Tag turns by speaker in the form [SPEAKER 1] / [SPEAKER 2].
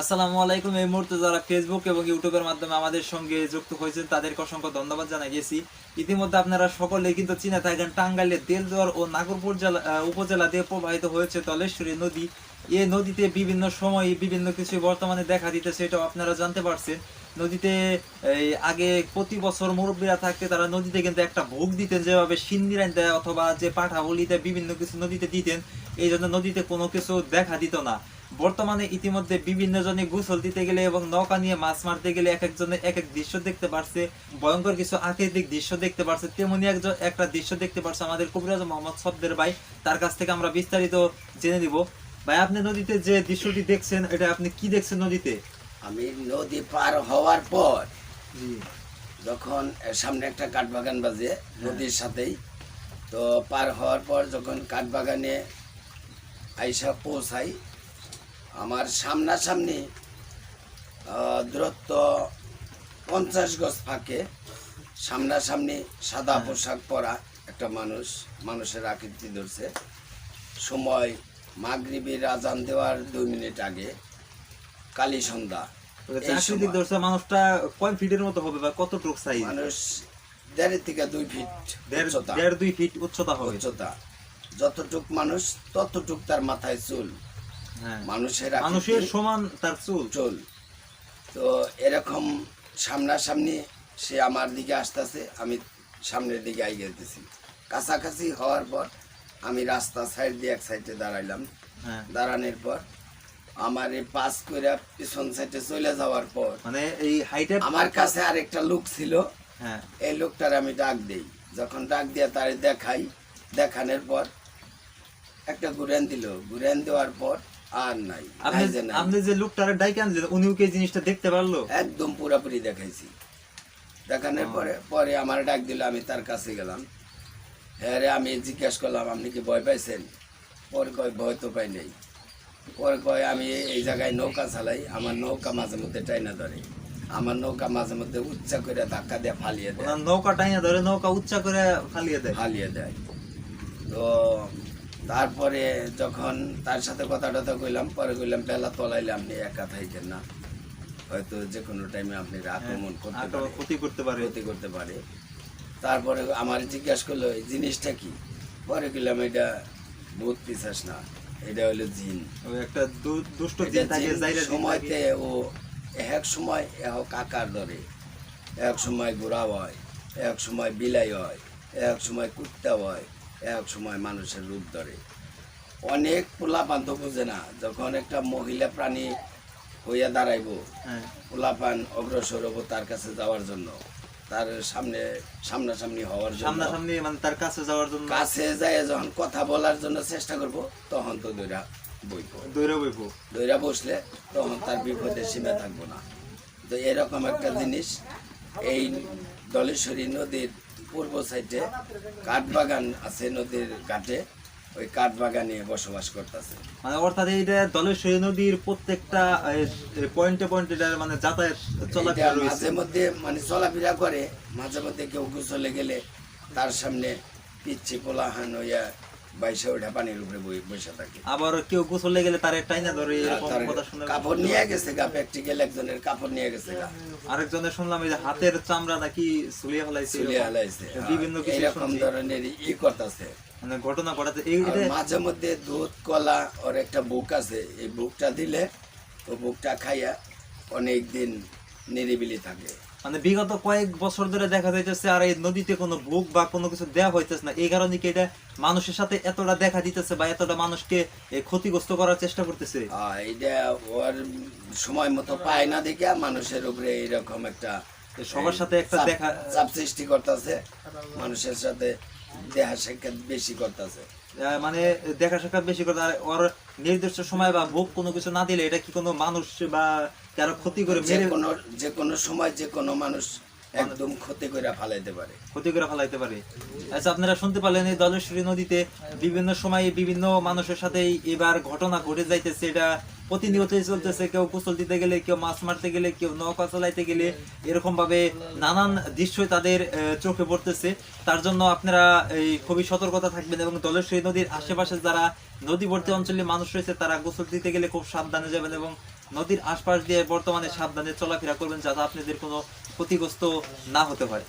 [SPEAKER 1] আসসালামু আলাইকুম। এই মুহূর্তে যারা ফেসবুক এবং ইউটিউবের মাধ্যমে আমাদের সঙ্গে যুক্ত হয়েছেন, তাদেরকে অসংখ্য ধন্যবাদ জানাই গেছি। ইতিমধ্যে আপনারা সকলেই কিন্তু চিনে থাকেন টাঙ্গাইলের দেলদুয়ার ও নাগরপুর জেলা উপজেলা দিয়ে প্রবাহিত হয়েছে তলেশ্বরী নদী। এই নদীতে বিভিন্ন সময়ে বিভিন্ন কিছু বর্তমানে দেখা দিতেছে, এটাও আপনারা জানতে পারছেন। নদীতে আগে প্রতি বছর মুরব্বীরা থাকতে তারা নদীতে কিন্তু একটা ভোগ দিতেন, যেভাবে সিন্দিরান দেয় অথবা যে পাঠা বলিতে বিভিন্ন কিছু নদীতে দিতেন, এই জন্য নদীতে কোনো কিছু দেখা দিত না। বর্তমানে ইতিমধ্যে বিভিন্ন জনে গোসল দিতে গেলে এবং নৌকা নিয়ে মাছ মারতে গেলে এক একজনে এক এক দৃশ্য দেখতে পারছে, ভয়ঙ্কর কিছু আকৃতিক দৃশ্য দেখতে পারছে, তেমনি একজন, একটা দৃশ্য দেখতে পারছে আমাদের কবিরাজ মোহাম্মদ সদ্দের ভাই, তার কাছ থেকে আমরা বিস্তারিত জেনে দিব ভাই, আপনি নদীতে যে দৃশ্যটি দেখছেন, এটা আপনি কি দেখছেন নদীতে?
[SPEAKER 2] আমি নদী পার হওয়ার পর যখন সামনে একটা কাঠবাগান বাজে নদীর সাথেই। তো পার হওয়ার পর যখন কাঠবাগানে আইসা পৌঁছাই আমার সামনাসামনি দূরত্ব পঞ্চাশ গজ ফাঁকে সামনাসামনি সাদা পোশাক পরা একটা মানুষ মানুষের আকৃতি ধরছে। সময় মাগরিবির আজান দেওয়ার দুই মিনিট আগে কালী সন্ধ্যা। এই
[SPEAKER 1] আকৃতিক
[SPEAKER 2] সময়।
[SPEAKER 1] মানুষটা কয় ফিটের মতো হবে বা কতটুক সাইজ
[SPEAKER 2] মানুষ দেড় থেকে দুই ফিট
[SPEAKER 1] দেড়
[SPEAKER 2] উচ্চতা।
[SPEAKER 1] দেড় দুই ফিট উচ্চতা হবে।
[SPEAKER 2] উচ্চতা। যতটুক মানুষ ততটুক তার মাথায় চুল।
[SPEAKER 1] হ্যাঁ।
[SPEAKER 2] মানুষের
[SPEAKER 1] মানুষের সমান তার চুল।
[SPEAKER 2] চুল। তো এরকম সামনাসামনি সে আমার দিকে আসতেছে আমি সামনের দিকে আই গেতেছি কাছাকাছি হওয়ার পর আমি রাস্তা সাইড দিয়ে এক সাইডে দাঁড়াইলাম।
[SPEAKER 1] হ্যাঁ।
[SPEAKER 2] দাঁড়ানোর পর আমার এই পাস করে পিছন সাইডে চলে যাওয়ার পর
[SPEAKER 1] মানে এই হাইটের
[SPEAKER 2] আমার কাছে আরেকটা লোক ছিল।
[SPEAKER 1] হ্যাঁ।
[SPEAKER 2] এই লোকটার আমি ডাক দেই। যখন ডাক দিয়ে তারে দেখাই দেখানোর পর একটা ঘুরেন দিল। ঘুরেন দেওয়ার পর আর নাই
[SPEAKER 1] আপনি। আপনি যে লোকটারে ডাইকে আনলেন উনিও কি জিনিসটা দেখতে পারল?
[SPEAKER 2] একদম পুরাপুরি দেখাইছি। দেখানোর পরে পরে আমার ডাক দিল আমি তার কাছে গেলাম। হ্যাঁ রে আমি জিজ্ঞেস করলাম আপনি কি ভয় পাইছেন? পরে কয় ভয় তো পাই নেই। পরে কয় আমি এই জায়গায় নৌকা চালাই আমার নৌকা মাঝে মধ্যে টাইনা ধরে। আমার নৌকা মাঝে মধ্যে উচ্চা করে ধাক্কা দিয়ে ফালিয়ে দেয়।
[SPEAKER 1] নৌকা টাইনা ধরে নৌকা উচ্চা করে ফালিয়ে দেয়।
[SPEAKER 2] ফালিয়ে দেয়। তো তারপরে যখন তার সাথে কথা টথা কইলাম পরে কইলাম বেলা তলাইলে আপনি একা থাইতেন না। হয়তো যে কোনো টাইমে আপনি আক্রমণ করতে
[SPEAKER 1] আটো ক্ষতি করতে পারে।
[SPEAKER 2] ক্ষতি করতে পারে। তারপরে আমার জিজ্ঞাসা করল এই জিনিসটা কি? পরে কইলাম এটা ভূত পিছাস না। এটা হলো জিন।
[SPEAKER 1] ওই একটা দুষ্ট জিন থাকে
[SPEAKER 2] জিন সময়তে ও এক সময় এক আকার ধরে এক সময় ঘোড়া হয় এক সময় বিলাই হয় এক সময় কুত্তা হয় এক সময় মানুষের রূপ ধরে। অনেক পোলাপান তো বুঝে না যখন একটা মহিলা প্রাণী হইয়া দাঁড়াইব
[SPEAKER 1] হ্যাঁ।
[SPEAKER 2] পোলাপান অগ্রসর হব তার কাছে যাওয়ার জন্য। তার সামনে সামনাসামনি হওয়ার জন্য।
[SPEAKER 1] সামনাসামনি মানে তার কাছে যাওয়ার জন্য।
[SPEAKER 2] কাছে যায় যখন কথা বলার জন্য চেষ্টা করব তখন তো দৈরা বইব।
[SPEAKER 1] দৌড়ে বইব।
[SPEAKER 2] দইরা বসলে তখন তার বিপদের সীমা থাকব না। তো এরকম একটা জিনিস এই দলেশ্বরী নদীর পূর্ব সাইডে কাঠবাগান আছে নদীর ঘাটে ওই কাঠবাগানে বসবাস করতেছে।
[SPEAKER 1] মানে অর্থাৎ এইটা দলেশ্বরী নদীর প্রত্যেকটা পয়েন্টে পয়েন্টে মানে যাতায়াত চলাফেরা রয়েছে।
[SPEAKER 2] মাঝে মধ্যে মানে চলাফেরা করে মাঝে মধ্যে কেউ গোসলে গেলে তার সামনে পিচ্ছি পোলাহান হইয়া বাইশে ওঠা পানির উপরে বই- বসে থাকে।
[SPEAKER 1] আবার কেউ গোসলে গেলে তার টাইনা ধরে এরকম কথা শুনে
[SPEAKER 2] কাপড় নিয়ে গেছে গা প্র্যাকটিক্যাল একজনের কাপড় নিয়ে গেছে গা।
[SPEAKER 1] আরেকজনের শুনলাম এই যে হাতের চামড়া নাকি সুলিয়ে ফেলাইছে
[SPEAKER 2] চুলিয়ে
[SPEAKER 1] এরকম। বিভিন্ন কিছু
[SPEAKER 2] এরকম ধরনের ই করতেছে।
[SPEAKER 1] মানে ঘটনা ঘটাতে
[SPEAKER 2] মাঝে মধ্যে দুধ কলা ওর একটা বুক আছে এই বুকটা দিলে ও বুকটা খাইয়া অনেক দিন নিরিবিলি থাকে।
[SPEAKER 1] মানে বিগত কয়েক বছর ধরে দেখা যাইতেছে আর এই নদীতে কোনো ভোগ বা কোনো কিছু দেওয়া হইতেছে না। এই কারণে কি এটা মানুষের সাথে এতটা দেখা দিতেছে বা এতটা মানুষকে ক্ষতিগ্রস্ত করার চেষ্টা করতেছে?
[SPEAKER 2] এটা ওর সময় মতো পায় না দেখে মানুষের উপরে এইরকম একটা
[SPEAKER 1] সবার সাথে একটা দেখা
[SPEAKER 2] চাপ সৃষ্টি করতেছে মানুষের সাথে দেখা সাক্ষাৎ বেশি করতেছে।
[SPEAKER 1] মানে দেখা সাক্ষাৎ বেশি করতে আর ওর নির্দিষ্ট সময় বা ভোগ কোনো কিছু না দিলে এটা কি কোনো মানুষ বা কারও ক্ষতি করে মেরে
[SPEAKER 2] কোনো যে কোনো সময় যে কোনো মানুষ একদম ক্ষতি করে ফালাইতে পারে।
[SPEAKER 1] ক্ষতি করে ফেলাইতে পারে। আচ্ছা আপনারা শুনতে পারলেন এই দলেশ্বরী নদীতে বিভিন্ন সময় বিভিন্ন মানুষের সাথে এবার ঘটনা ঘটে যাইতেছে। এটা প্রতিনিয়তই চলতেছে। কেউ দিতে গেলে কেউ মাছ মারতে গেলে কেউ নৌকা চালাইতে গেলে এরকম ভাবে নানান দৃশ্যই তাদের চোখে পড়তেছে। তার জন্য আপনারা এই খুবই সতর্কতা থাকবেন এবং দলেশ্বরী নদীর আশেপাশে যারা নদীবর্তী অঞ্চলে মানুষ রয়েছে তারা গোসল দিতে গেলে খুব সাবধানে যাবেন এবং নদীর আশপাশ দিয়ে বর্তমানে সাবধানে চলাফেরা করবেন যাতে আপনাদের কোনো ক্ষতিগ্রস্ত না হতে হয়।